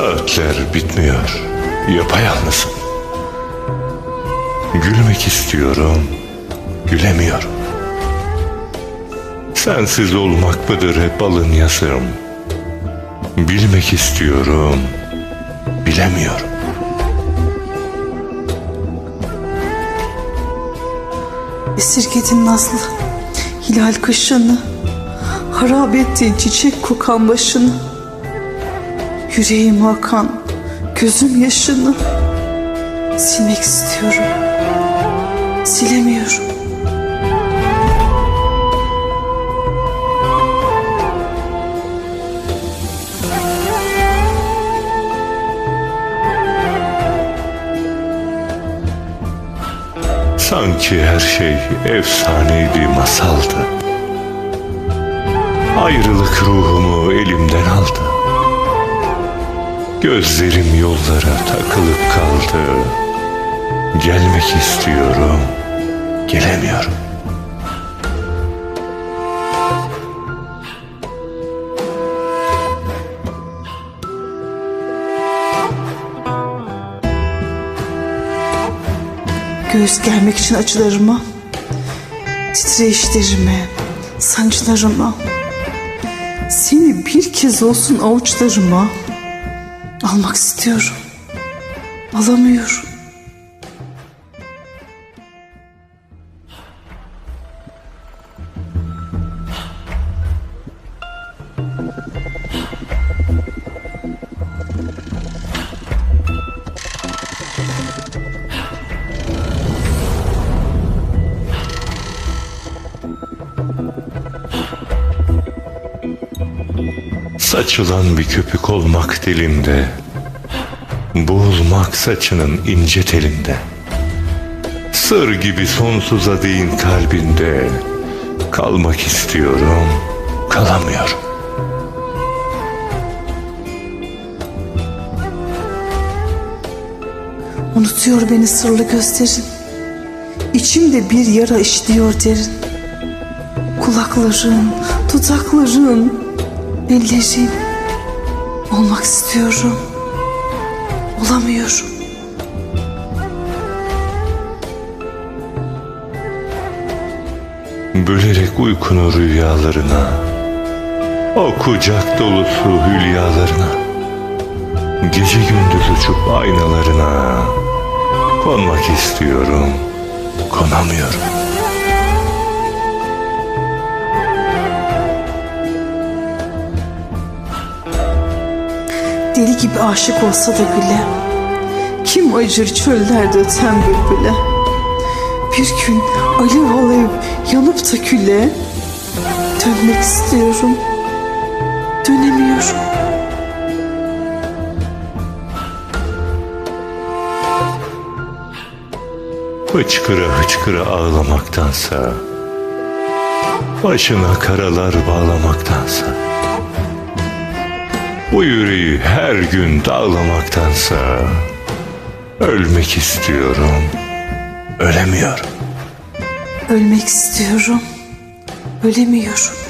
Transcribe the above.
Saatler bitmiyor. Yapayalnızım. Gülmek istiyorum. Gülemiyorum. Sensiz olmak mıdır hep alın yazım? Bilmek istiyorum. Bilemiyorum. Esirgedin nazlı hilal kışını Harap ettin çiçek kokan başını Yüreğim akan gözüm yaşını Silmek istiyorum Silemiyorum Sanki her şey efsaneydi, masaldı. Ayrılık ruhumu elimden aldı. Gözlerim yollara takılıp kaldı. Gelmek istiyorum, gelemiyorum. Göğüs gelmek için acılarıma Titreyişlerime Sancılarıma Seni bir kez olsun avuçlarıma Almak istiyorum. Alamıyorum Saçılan bir köpük olmak dilimde Boğulmak saçının ince telinde. Sır gibi sonsuza değin kalbinde Kalmak istiyorum, kalamıyorum. Unutuyor beni sırlı gözlerin İçimde bir yara işliyor derin. Kulakların, dudakların, ellerin Olmak istiyorum. Olamıyorum. Bölerek uykunu rüyalarına O kucak dolusu hülyalarına Gece gündüz uçup aynalarına Konmak istiyorum Konamıyorum Deli gibi aşık olsa da bile Kim acır çöllerde öten bülbüle Bir gün alev alev yanıp da küle Dönmek istiyorum Dönemiyorum. Hıçkıra hıçkıra ağlamaktansa Başına karalar bağlamaktansa Bu yüreği her gün dağlamaktansa Ölmek istiyorum. Ölemiyorum. Ölmek istiyorum. Ölemiyorum